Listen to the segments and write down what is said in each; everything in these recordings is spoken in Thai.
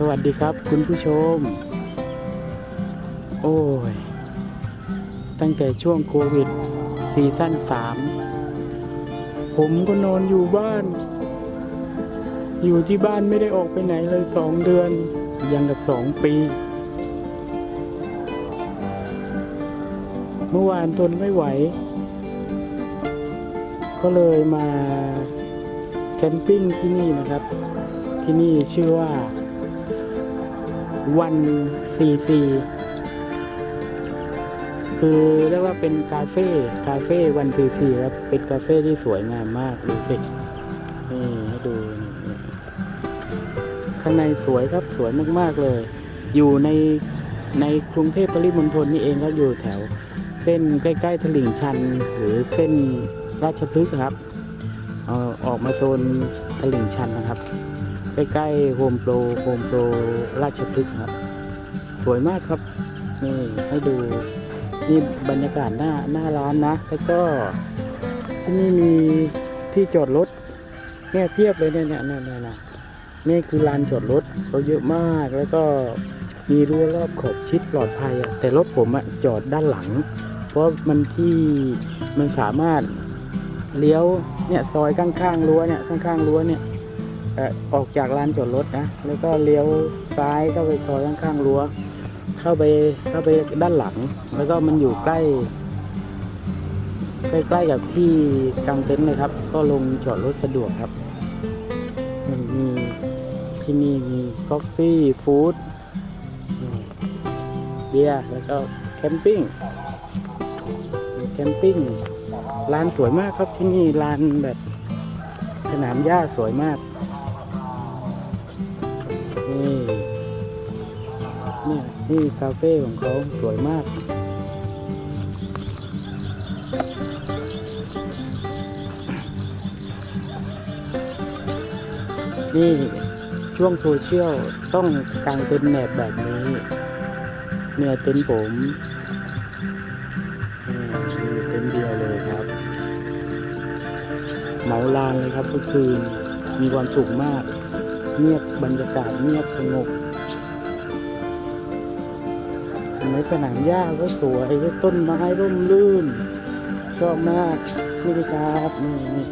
สวัสดีครับคุณผู้ชม โอ้ย ตั้งแต่ช่วงโควิดซีซั่นสามผมก็นอนอยู่บ้าน อยู่ที่บ้านไม่ได้ออกไปไหนเลยสองเดือน ยังกับสองปี เมื่อวานทนไม่ไหว ก็เลยมาแคมปิ้งที่นี่นะครับ ที่นี่ชื่อว่า วันซีซีคือเรียกว่าเป็นคาเฟ่คาเฟ่วันซีซีครับเป็นคาเฟ่ที่สวยงามมากดูสินี่ให้ดูข้างในสวยครับสวยมากๆเลย อยู่ในในกรุงเทพปริมณฑลนี่เองครับอยู่แถว เส้นใกล้ๆตลิ่งชัน หรือเส้นราชพฤกษ์ครับออกมาโซนตลิ่งชันนะครับ ใกล้ๆโฮมโปรโฮมโปรราชพฤกษ์ครับ สวยมากครับ นี่ให้ดูนี่บรรยากาศหน้าหน้าร้านนะ แล้วก็ที่นี่มีที่จอดรถเนี่ยเทียบเลยเนี่ยเนี่ยเนี่ยเนี่ยนี่คือลานจอดรถเขาเยอะมากแล้วก็มีรั้วรอบขอบชิดปลอดภัยแต่รถผมอะจอดด้านหลัง เพราะมันที่มันสามารถเลี้ยวเนี่ยซอยข้างๆรั้วเนี่ยข้างๆรั้วเนี่ย ออกจากลานจอดรถนะ แล้วก็เลี้ยวซ้ายเข้าไปซอยข้างๆรั้ว เข้าไปเข้าไปด้านหลัง แล้วก็มันอยู่ใกล้ ใกล้ๆกับที่กางเต็นท์เลยครับ ก็ลงจอดรถสะดวกครับ มีที่นี่มีกาแฟฟู้ดเบียร์แล้วก็แคมปิ้งแคมปิ้งร้านสวยมากครับที่นี่ร้านแบบสนามหญ้าสวยมาก นี่นี่คาเฟ่ของเขาสวยมาก นี่ช่วงโซเชียลต้องกางเต็นท์แหนบแบบนี้ เนี่ยเต็นท์ผมนี่เต็นท์เดียวเลยครับ เหมาลานเลยครับทุกคืนมีความสุขมาก เงียบบรรยากาศเงียบสงบ ในสนามหญ้าก็สวยต้นไม้ร่มรื่น ชอบมากนี่ครับนี่นี่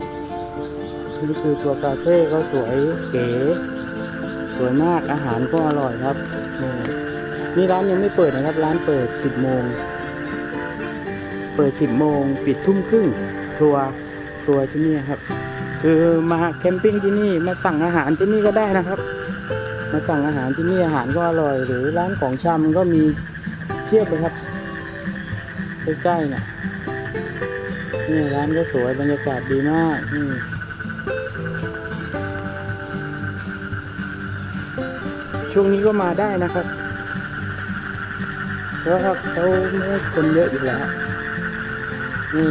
นี่คือตัวคาเฟ่เขาสวยเก๋สวยมากอาหารก็อร่อยครับนี่นี่ร้านยังไม่เปิดนะครับ ร้านเปิด 10 โมง เปิด 10 โมง ปิดทุ่มครึ่งครัวครัวที่นี่ครับ คือมาแคมปิ้งที่นี่มาสั่งอาหารที่นี่ก็ได้นะครับ มาสั่งอาหารที่นี่อาหารก็อร่อย หรือร้านของชำก็มี เทียบเลยครับใกล้ๆเนี่ยนี่ร้านก็สวยบรรยากาศดีมากนี่ช่วงนี้ก็มาได้นะครับเพราะว่าเขาไม่คนเยอะอยู่แล้วนี่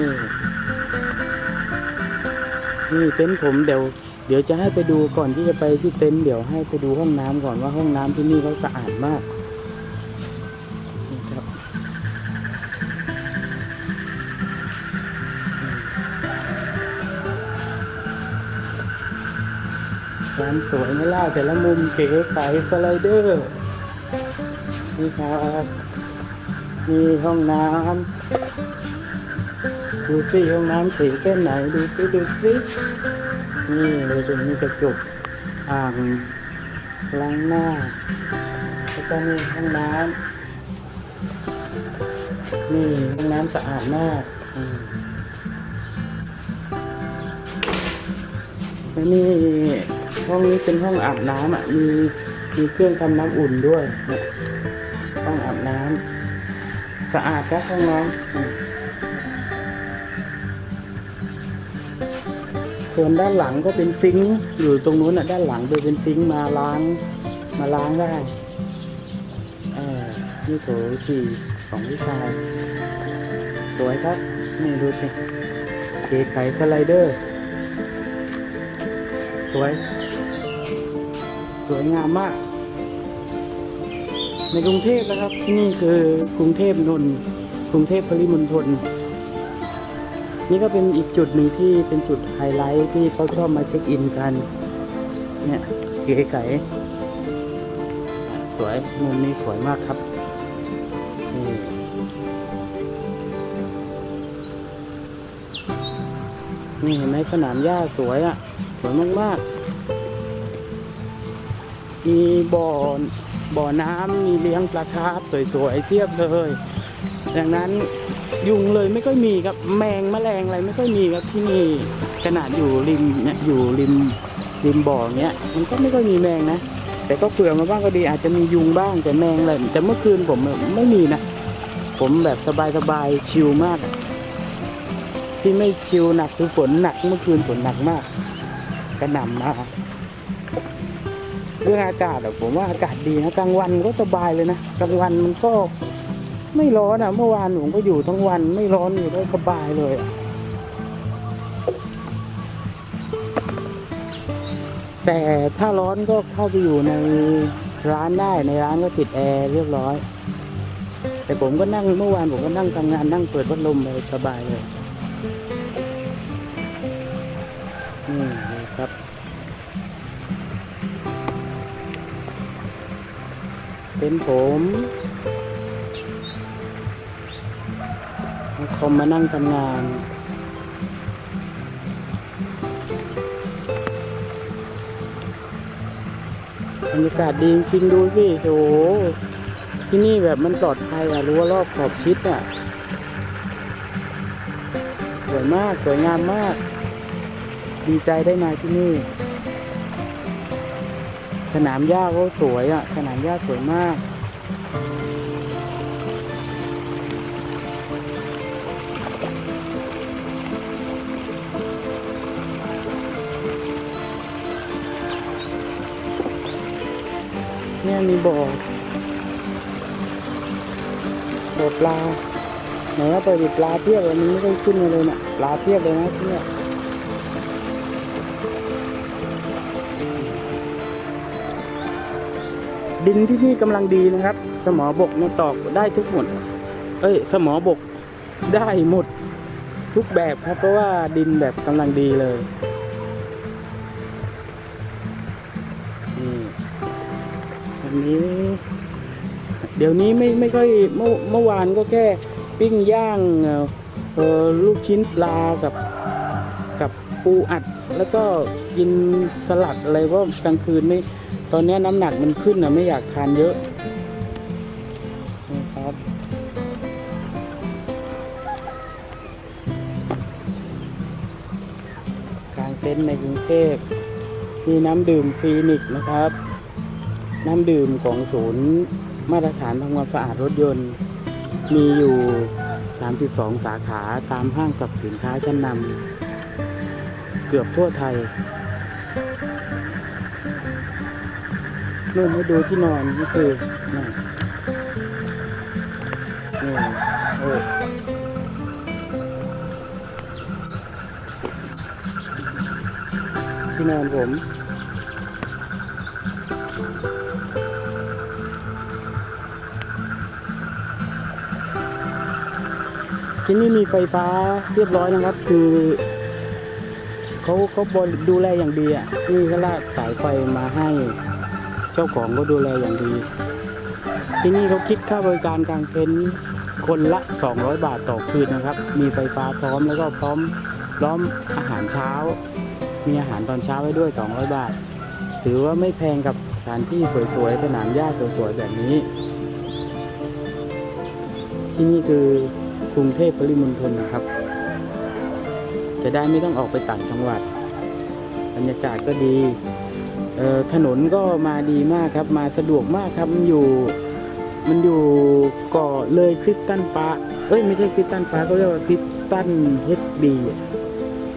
นี่เต็นท์ผมเดี๋ยว เดี๋ยวจะให้ไปดูก่อนที่จะไปที่เต็นท์เดี๋ยวให้ไปดูห้องน้ำก่อนว่าห้องน้ำที่นี่เขาสะอาดมาก้นสวยไม่ล่าแต่ละมุมเก๋ไก๋สไลเดอร์ นี่ครับนี่ห้องน้ำดูสิห้องน้ำสีแค่ไหนดูสิดูสินี่เราจะมีกระจกอ่างล้างหน้าแล้วก็มีห้องน้ำนี่ห้องน้ำสะอาดมากอืม แล้วนี่ห้องนี้เป็นห้องอาบน้ำอะมีมีเครื่องทำน้ำอุ่นด้วยเนี่ยห้องอาบน้ำสะอาดครับห้องน้ำอืมส่วนด้านหลังก็เป็นซิงค์อยู่ตรงนู้นอะด้านหลังจะเป็นซิงค์มาล้างมาล้างได้เออนี่โถฉี่ของผู้ชายสวยครับนี่ดูสิเก๋ไก่สไลเดอร์ สวย สวยงามมาก ในกรุงเทพนะครับที่นี่คือกรุงเทพนนท์กรุงเทพปริมณฑลนี่ก็เป็นอีกจุดหนึ่งที่เป็นจุดไฮไลท์ที่เขาชอบมาเช็คอินกัน เนี่ยเก๋ไก๋สวยมุมนี้สวยมากครับ นี่เห็นไหมสนามหญ้าสวยอะ สวยมากๆ มีบ่อบ่อน้ำมีเลี้ยงปลาคาร์ฟสวยๆเทียบเลย ดังนั้นยุงเลยไม่ค่อยมีครับแมงแมลงอะไรไม่ค่อยมีครับที่นี่ขนาดอยู่ริมเนี่ยอยู่ริมริมบ่อเนี้ยมันก็ไม่ค่อยมีแมงนะแต่ก็เผื่อมาบ้างก็ดีอาจจะมียุงบ้างแต่แมงอะไรแต่เมื่อคืนผมไม่มีนะ ผมแบบสบายๆชิลมาก ที่ไม่ชิลหนักคือฝนหนักเมื่อคืนฝนหนักมากกระหน่ำมาเรื่องอากาศอะผมว่าอากาศดีนะกลางวันก็สบายเลยนะกลางวันมันก็ไม่ร้อนอะเมื่อวานผมก็อยู่ทั้งวันไม่ร้อนอยู่ได้สบายเลยอะแต่ถ้าร้อนก็เข้าไปอยู่ในร้านได้ในร้านก็ติดแอร์เรียบร้อย แต่ผมก็นั่งเมื่อวานผมก็นั่งทำงานนั่งเปิดพัดลมเลยสบายเลย ครับ เป็นผมคอมมานั่งทำงานบรรยากาศดีจริงดูสิโอ้โหที่นี่แบบมันปลอดภัยอะรู้ว่ารอบขอบชิดอะ สวยมาก สวยงามมาก ดีใจได้มาที่นี่ สนามหญ้าก็สวยอะ สนามหญ้าสวยมาก เนี่ยมีบ่อบ่อปลาไหนว่าเปิดปลาเทียบเลยมันไม่ได้ขึ้นมาเลยนะปลาเทียบเลยนะเนี่ย ดินที่นี่กำลังดีนะครับ สมอบกเนี่ยตอกได้ทุกหมด เอ้ย สมอบกได้หมดทุกแบบครับ เพราะว่าดินแบบกำลังดีเลยนี่อันนี้ เดี๋ยวนี้ไม่ไม่ค่อยเมื่อเมื่อวานก็แค่ปิ้งย่างเออลูกชิ้นปลากับกับปูอัด แล้วก็กินสลัดอะไรเพราะกลางคืนไม่ ตอนนี้น้ำหนักมันขึ้นนะไม่อยากทานเยอะนี่ครับกลางเต็นท์ในกรุงเทพมีน้ำดื่มฟรีนิกนะครับ น้ำดื่มของศูนย์มาตรฐานทำความสะอาดรถยนต์ มีอยู่ 32 สาขาตามห้างสรรพสินค้าชั้นนำเกือบทั่วไทย นู่นให้ดูที่นอนนี่คือนี่นี่โอ้ที่นอนผมที่นี่มีไฟฟ้าเรียบร้อยนะครับ คือเขาเขาบดูแลอย่างดีอะนี่ก็ลากสายไฟมาให้ เจ้าของก็ดูแลอย่างดี ที่นี่เขาคิดค่าบริการกลางเต็นท์คนละ 200 บาทต่อคืนนะครับ มีไฟฟ้าพร้อมแล้วก็พร้อมพร้อมอาหารเช้า มีอาหารตอนเช้าไว้ด้วย 200 บาท ถือว่าไม่แพงกับสถานที่สวยๆสนามหญ้าสวยๆแบบนี้ ที่นี่คือกรุงเทพปริมณฑลนะครับ จะได้ไม่ต้องออกไปต่างจังหวัด บรรยากาศก็ดี ถนนก็มาดีมากครับ มาสะดวกมากครับ มันอยู่มันอยู่เกาะเลยคริสตันปาเอ้ยไม่ใช่คริสตันปาเขาเรียกว่าคริสตันเฮดบี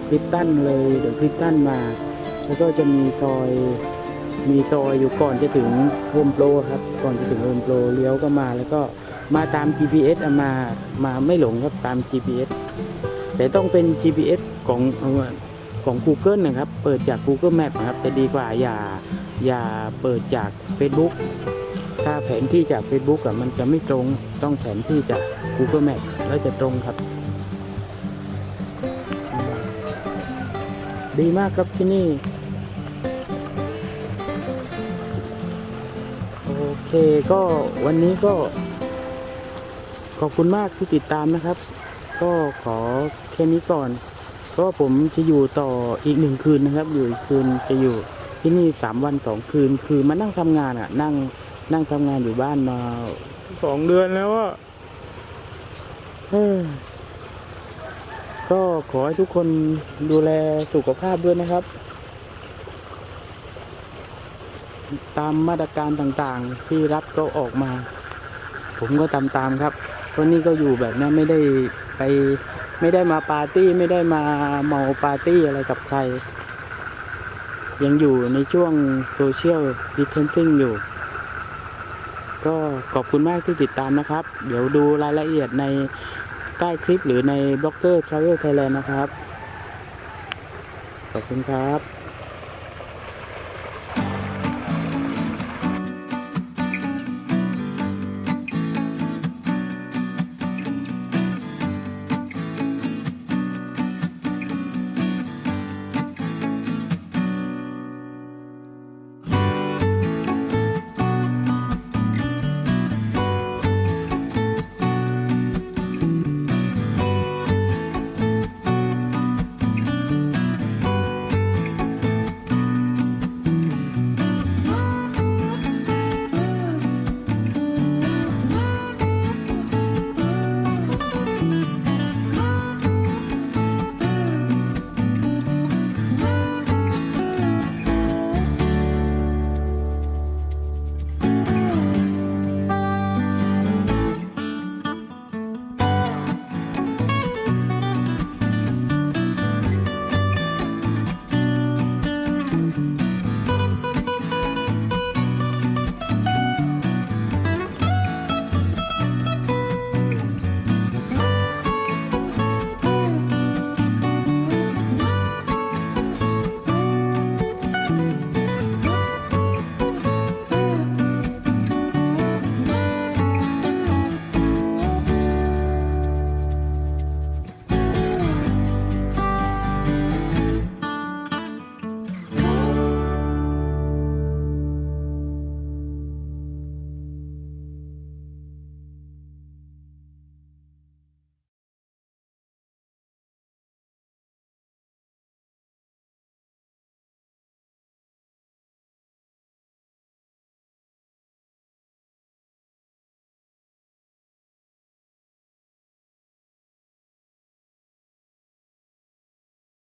คริสตันเลยเดี๋ยวคริสตันมา แล้วก็จะมีซอยมีซอยอยู่ก่อนจะถึงโฮมโปรครับ ก่อนจะถึงโฮมโปรเลี้ยวก็มา แล้วก็มาตาม GPS อะมามาไม่หลงครับตาม GPS แต่ต้องเป็น GPS ของ ของ Google นะครับ เปิดจาก Google Map นะครับ จะดีกว่าอย่าอย่าเปิดจาก Facebook ถ้าแผนที่จาก Facebook อะมันจะไม่ตรงต้องแผนที่จาก Google Map แล้วจะตรงครับ ดีมากครับที่นี่ โอเคเคก็วันนี้ก็ ขอบคุณมากที่ติดตามนะครับ ก็ขอแค่นี้ก่อน ก็ผมจะอยู่ต่ออีกหนึ่งคืนนะครับ อยู่อีกคืนจะอยู่ที่นี่สามวันสองคืน คือมานั่งทำงานอะ นั่งนั่งทำงานอยู่บ้านมาสองเดือนแล้วอะเฮ้ยก็ขอให้ทุกคนดูแลสุขภาพด้วยนะครับ ตามมาตรการต่างๆ ที่รัฐก็ออกมา ผมก็ตามตามๆครับเพราะนี่ก็อยู่แบบนี้ไม่ได้ไป ไม่ได้มาปาร์ตี้ไม่ได้มาเมาปาร์ตี้อะไรกับใคร ยังอยู่ในช่วงโซเชียลดิสเทนซิ่งอยู่ ก็ขอบคุณมากที่ติดตามนะครับ เดี๋ยวดูรายละเอียดในใต้คลิปหรือในบล็อกเกอร์ทราเวลไทยแลนด์นะครับ ขอบคุณครับ